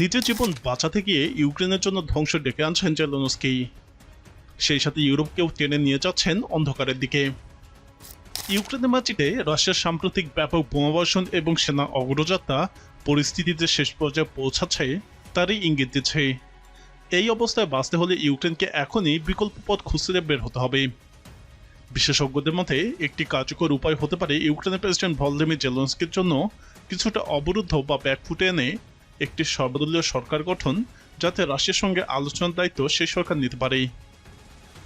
নিজের জীবন বাঁচাতে গিয়ে ইউক্রেনের জন্য ধ্বংস ডেকে আনছেন জেলনস্কি। সেই সাথে ইউরোপকেও টেনে নিয়ে যাচ্ছেন অন্ধকারের দিকে। ইউক্রেনের মাটিতে রাশিয়ার সাম্প্রতিক ব্যাপক বোমাবর্ষণ এবং সেনা অগ্রযাত্রা পরিস্থিতিতে শেষ পর্যায়ে পৌঁছাচ্ছে তারই ইঙ্গিত দিচ্ছে। এই অবস্থায় বাঁচতে হলে ইউক্রেনকে এখনই বিকল্প পথ খুঁজতে বের হতে হবে। বিশেষজ্ঞদের মতে, একটি কার্যকর উপায় হতে পারে ইউক্রেনের প্রেসিডেন্ট ভলদিমির জেলন্সকির জন্য কিছুটা অবরুদ্ধ বা ব্যাকফুটে এনে একটি সর্বদলীয় সরকার গঠন যাতে রাশিয়ার সঙ্গে আলোচনার দায়িত্ব সেই সরকার নিতে পারে।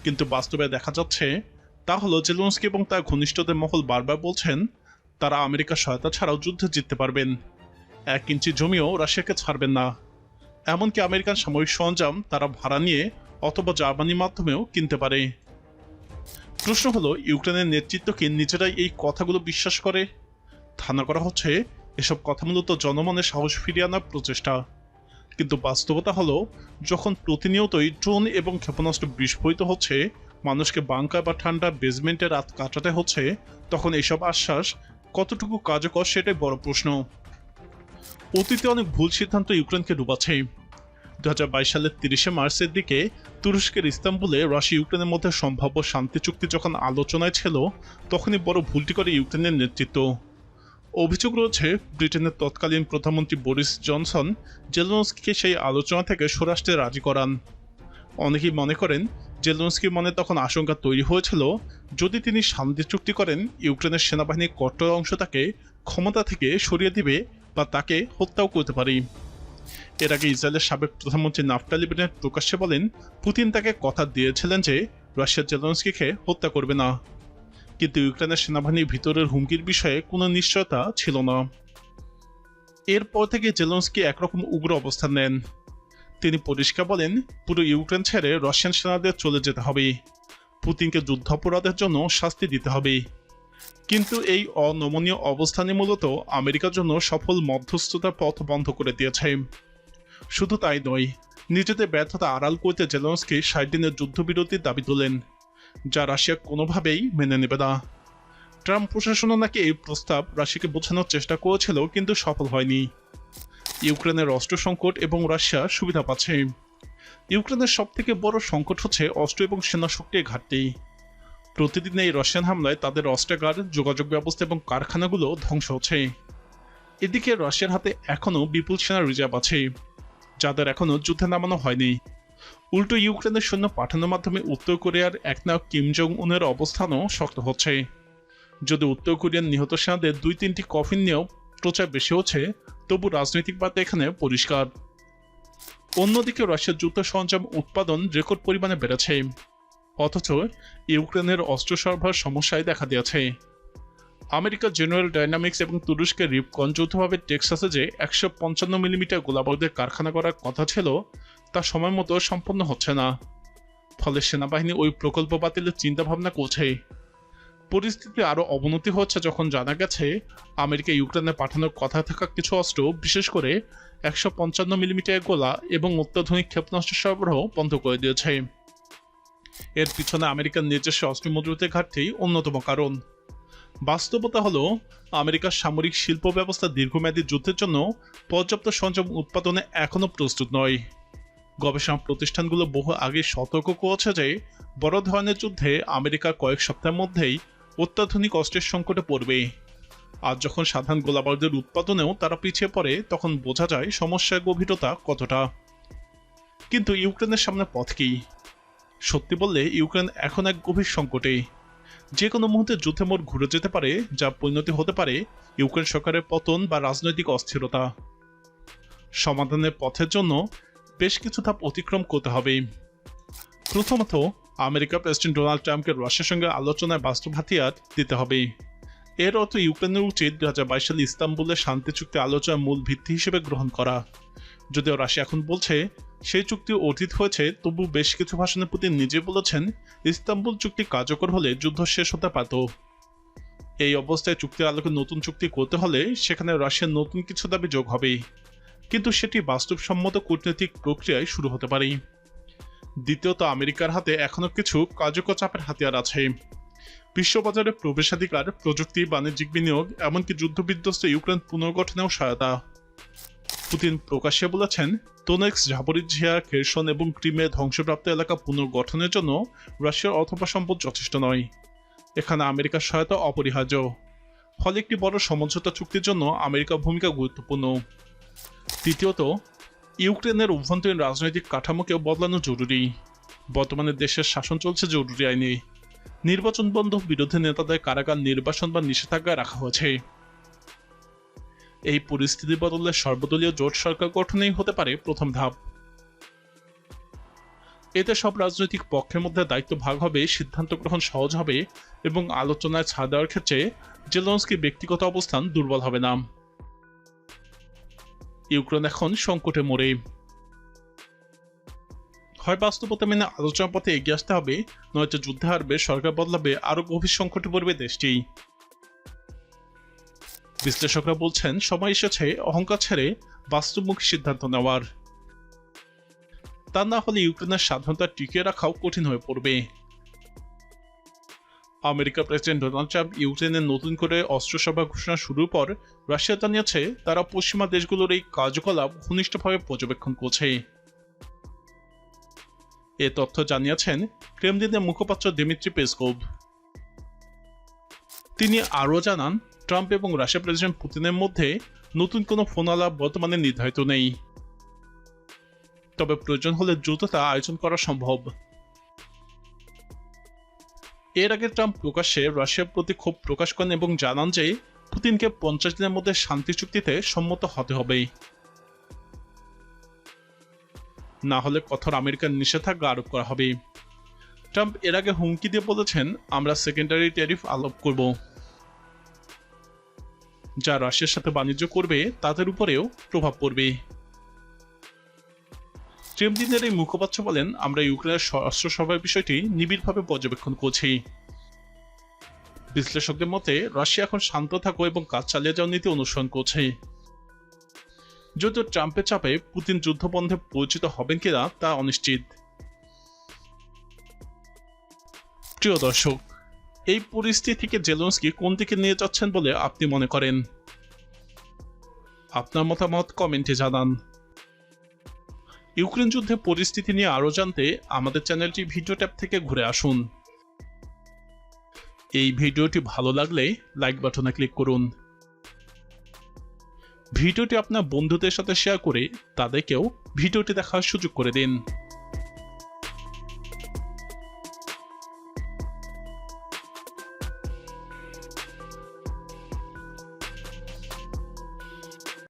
কিন্তু বাস্তবে দেখা যাচ্ছে, তা হলো জেলন্সকি এবং তার ঘনিষ্ঠদের মহল বারবার বলছেন, তারা আমেরিকার সহায়তা ছাড়াও যুদ্ধে জিততে পারবেন। এক ইঞ্চি জমিও রাশিয়াকে ছাড়বেন না। এমনকি আমেরিকান সামরিক সরঞ্জাম তারা ভাড়া নিয়ে অথবা জার্মানির মাধ্যমেও কিনতে পারে। প্রশ্ন হলো, ইউক্রেনের নেতৃত্ব কি নিজেরাই এই কথাগুলো বিশ্বাস করে? ধারণা করা হচ্ছে এসব কথা মূলত জনমনে সাহস ফিরিয়ে আনার প্রচেষ্টা। কিন্তু বাস্তবতা হলো, যখন প্রতিনিয়তই ড্রোন এবং ক্ষেপণাস্ত্র বিস্ফোরিত হচ্ছে, মানুষকে বাংকার বা ঠান্ডা বেসমেন্টে রাত কাটাতে হচ্ছে, তখন এসব আশ্বাস কতটুকু কার্যকর সেটাই বড় প্রশ্ন। অতীতে অনেক ভুল সিদ্ধান্ত ইউক্রেনকে ডুবাচ্ছে। দু হাজার বাইশ সালের তিরিশে মার্চের দিকে তুরস্কের ইস্তাম্বুলে রাশিয়া ইউক্রেনের মধ্যে সম্ভাব্য শান্তি চুক্তি যখন আলোচনায় ছিল, তখনই বড় ভুলটি করে ইউক্রেনের নেতৃত্ব। অভিযোগ রয়েছে, ব্রিটেনের তৎকালীন প্রধানমন্ত্রী বরিস জনসন জেলনস্কিকে সেই আলোচনা থেকে সরাসরি রাজি করান। অনেকেই মনে করেন জেলনস্কির মনে তখন আশঙ্কা তৈরি হয়েছিল, যদি তিনি শান্তি চুক্তি করেন, ইউক্রেনের সেনাবাহিনীর কট্টর অংশ তাকে ক্ষমতা থেকে সরিয়ে দিবে বা তাকে হত্যাও করতে পারে। এর আগে ইসরায়েলের সাবেক প্রধানমন্ত্রী নাফটালি বেনেট প্রকাশ্যে বলেন, পুতিন তাকে কথা দিয়েছিলেন যে রাশিয়ার জেলনস্কিকে হত্যা করবে না। কিন্তু ইউক্রেনের সেনাবাহিনীর ভিতরের হুমকির বিষয়ে কোনো নিশ্চয়তা ছিল না। এরপর থেকে জেলনস্কি একরকম উগ্র অবস্থান নেন। তিনি পরিষ্কার বলেন, পুরো ইউক্রেন ছেড়ে রাশিয়ান সেনাদের চলে যেতে হবে। পুতিনকে যুদ্ধাপরাধের জন্য শাস্তি দিতে হবে। কিন্তু এই অনমনীয় অবস্থানে মূলত আমেরিকার জন্য সফল মধ্যস্থতার পথ বন্ধ করে দিয়েছে। শুধু তাই নয়, নিজেদের ব্যর্থতা আড়াল করতে জেলনস্কি ষাট দিনের যুদ্ধবিরতির দাবি তোলেন। যা রাশিয়া কোনোভাবেই মেনে নেবে না। ট্রাম্প প্রশাসনও নাকি এই প্রস্তাব রাশিয়াকে বোঝানোর চেষ্টা করেছিল, কিন্তু সফল হয়নি। ইউক্রেনের অস্ত্র সংকট এবং রাশিয়া সুবিধা পাচ্ছে। ইউক্রেনের সব থেকে বড় সংকট হচ্ছে অস্ত্র এবং সেনা শক্তির ঘাটতি। প্রতিদিন এই রাশিয়ান হামলায় তাদের অস্ত্রাগার, যোগাযোগ ব্যবস্থা এবং কারখানাগুলো ধ্বংস হচ্ছে। এদিকে রাশিয়ার হাতে এখনও বিপুল সেনা রিজার্ভ আছে, যাদের এখনও যুদ্ধে নামানো হয়নি। উল্টো ইউক্রেনের সৈন্য পাঠানোর মাধ্যমে উত্তর কোরিয়ার একনায়ক কিম জং উনের অবস্থানও শক্ত হচ্ছে। যদি উত্তর কোরিয়ার নিহত সেনাদের দুই তিনটি কফিন নিয়েও প্রচার বেশি হচ্ছে, তবু রাজনৈতিক বার্তা এখানে পরিষ্কার। অন্যদিকে রাশিয়ার যুদ্ধ সরঞ্জাম উৎপাদন রেকর্ড পরিমাণে বেড়েছে, অথচ ইউক্রেনের অস্ত্র সরবরাহ সমস্যায় দেখা দিয়েছে। আমেরিকা জেনারেল ডাইনামিক্স এবং তুরস্কের রিপকন যৌথভাবে টেক্সাসে যে একশো পঞ্চান্ন মিলিমিটার গোলাবারুদের কারখানা করার কথা ছিল তা সময় মতো সম্পন্ন হচ্ছে না। ফলে সেনাবাহিনী ওই প্রকল্প বাতিলের চিন্তাভাবনা করছে। পরিস্থিতি আরও অবনতি হচ্ছে যখন জানা গেছে, আমেরিকা ইউক্রেনে পাঠানোর কথা থাকা কিছু অস্ত্র, বিশেষ করে একশো পঞ্চান্ন মিলিমিটার গোলা এবং অত্যাধুনিক ক্ষেপণাস্ত্র সরবরাহ বন্ধ করে দিয়েছে। এর পিছনে আমেরিকার নিজস্ব অস্ত্র মজুতের ঘাটতি অন্যতম কারণ। বাস্তবতা হলো, আমেরিকার সামরিক শিল্প ব্যবস্থা দীর্ঘমেয়াদী যুদ্ধের জন্য পর্যাপ্ত সরঞ্জাম উৎপাদনে এখনও প্রস্তুত নয়। গবেষণা প্রতিষ্ঠানগুলো বহু আগে সতর্ক করেছে যে বড় ধরনের যুদ্ধে আমেরিকা কয়েক সপ্তাহের মধ্যেই অত্যাধুনিক অস্ত্রের সংকটে পড়বে। আর যখন সাধারণ গোলাবারুদের উৎপাদনেও তারা পিছিয়ে পড়ে, তখন বোঝা যায় সমস্যার গভীরতা কতটা। কিন্তু ইউক্রেনের সামনে পথ কি? সত্যি বললে, ইউক্রেন এখন এক গভীর সংকটে। যে কোনো মুহূর্তে যুদ্ধে মোড় ঘুরে যেতে পারে, যা পরিণতি হতে পারে ইউক্রেন সরকারের পতন বা রাজনৈতিক অস্থিরতা। সমাধানের পথের জন্য বেশ কিছু ধাপ অতিক্রম করতে হবে। প্রথমত, আমেরিকা প্রেসিডেন্ট ডোনাল্ড ট্রাম্পকে রাশিয়ার সঙ্গে আলোচনায় বাস্তব হাতিয়ার দিতে হবে। এর অর্থ ইউক্রেনের উচিত দু হাজার বাইশ সালে ইস্তাম্বুলের শান্তি চুক্তি আলোচনার মূল ভিত্তি হিসেবে গ্রহণ করা। যদিও রাশিয়া এখন বলছে, সেই চুক্তি অতীত হয়েছে, তবু বেশ কিছু ভাষণে পুতিন নিজে বলেছেন, ইস্তাম্বুল চুক্তি কার্যকর হলে যুদ্ধ শেষ হতে পারত। এই অবস্থায় চুক্তির আলোকে নতুন চুক্তি করতে হলে সেখানে রাশিয়ার নতুন কিছু দাবি যোগ হবে। কিন্তু সেটি বাস্তবসম্মত কূটনৈতিক প্রক্রিয়ায় শুরু হতে পারে। দ্বিতীয়ত, আমেরিকার হাতে এখনও কিছু কার্যকর চাপের হাতিয়ার আছে। বিশ্ববাজারে প্রবেশাধিকার, প্রযুক্তি, বাণিজ্যিক বিনিয়োগ, এমনকি যুদ্ধবিধ্বস্ত ইউক্রেন পুনর্গঠনেও সহায়তা। পুতিন প্রকাশ্যে বলেছেন তোনেক্স ঝাপরিঝিয়া খেরসন এবং ক্রিমে ধ্বংসপ্রাপ্ত এলাকা পুনর্গঠনের জন্য রাশিয়ার অথবা সম্পদ যথেষ্ট নয়। এখানে আমেরিকার সহায়তা অপরিহার্য। ফলে একটি বড় সমঝোতা চুক্তির জন্য আমেরিকার ভূমিকা গুরুত্বপূর্ণ। তৃতীয়ত ইউক্রেনের অভ্যন্তরীণ রাজনৈতিক কাঠামোকেও বদলানো জরুরি। বর্তমানে দেশের শাসন চলছে জরুরি আইনে। নির্বাচন বন্ধ বিরোধী নেতাদের কারাগার নির্বাসন বা নিষেধাজ্ঞায় রাখা হয়েছে। এই পরিস্থিতি বদলে সর্বদলীয় জোট সরকার গঠনেই হতে পারে প্রথম ধাপ। এতে সব রাজনৈতিক পক্ষের মধ্যে দায়িত্ব ভাগ হবে, সিদ্ধান্ত গ্রহণ সহজ হবে এবং আলোচনায় ছাড় দেওয়ার ক্ষেত্রে জেলন্সকি ব্যক্তিগত অবস্থান দুর্বল হবে না। ইউক্রেন এখন সংকটে মোড়ে হয় বাস্তবতা মেনে আলোচনার পথে এগিয়ে আসতে হবে, নয়তো যুদ্ধে হারবে, সরকার বদলাবে আরও গভীর সংকটে পড়বে দেশটি। বিশ্লেষকরা বলছেন, সময় এসেছে অহংকার ছেড়ে বাস্তবমুখী সিদ্ধান্ত নেওয়ার। তা না হলে ইউক্রেনের স্বাধীনতা টিকিয়ে রাখাও কঠিন হয়ে পড়বে। আমেরিকা প্রেসিডেন্ট ডোনাল্ড ট্রাম্প ইউক্রেনের নতুন করে অস্ত্র সভা ঘোষণা শুরুর পর রাশিয়া জানিয়েছে তারা পশ্চিমা দেশগুলোর এই কার্যকলাপ ঘনিষ্ঠভাবে পর্যবেক্ষণ করছে। এ তথ্য জানিয়েছেন ক্রেমলিনের মুখপাত্র দিমিত্রি পেসকোভ। তিনি আরও জানান, ট্রাম্প এবং রাশিয়া প্রেসিডেন্ট পুতিনের মধ্যে নতুন কোনো ফোন আলাপ বর্তমানে নির্ধারিত নেই। তবে প্রয়োজন হলে দ্রুত তা আয়োজন করা সম্ভব। এর আগে ট্রাম্প প্রকাশ্যে রাশিয়ার প্রতি ক্ষোভ প্রকাশ করেন এবং জানান যে পুতিনকে পঞ্চাশ দিনের মধ্যে শান্তি চুক্তিতে সম্মত হতে হবে না হলে কঠোর আমেরিকার নিষেধাজ্ঞা আরোপ করা হবে। ট্রাম্প এর আগে হুমকি দিয়ে বলেছেন, আমরা সেকেন্ডারি ট্যারিফ আরোপ করব। যা রাশিয়ার সাথে বাণিজ্য করবে, তাদের উপরেও প্রভাব পড়বে। ক্রেমলিনের এই মুখপাত্র বলেন, আমরা ইউক্রেনের অস্ত্র সভার বিষয়টি নিবিড়ভাবে পর্যবেক্ষণ করছি। বিশ্লেষকদের মতে, রাশিয়া এখন শান্ত থাকো এবং কাজ চালিয়ে যাওয়ার নীতি অনুসরণ করছে। যদিও ট্রাম্পের চাপে পুতিন যুদ্ধ বন্ধে পরিচিত হবেন কিনা তা অনিশ্চিত। প্রিয় দর্শক, এই পরিস্থিতি থেকে জেলন্সকি কোন দিকে নিয়ে যাচ্ছেন বলে আপনি মনে করেন? আপনার মতামত কমেন্টে জানান। ইউক্রেন যুদ্ধে পরিস্থিতি নিয়ে আরও জানতে আমাদের চ্যানেলটি ভিডিও ট্যাব থেকে ঘুরে আসুন। এই ভিডিওটি ভালো লাগলে লাইক বাটনে ক্লিক করুন। ভিডিওটি আপনার বন্ধুদের সাথে শেয়ার করে তাদেরকেও ভিডিওটি দেখার সুযোগ করে দিন।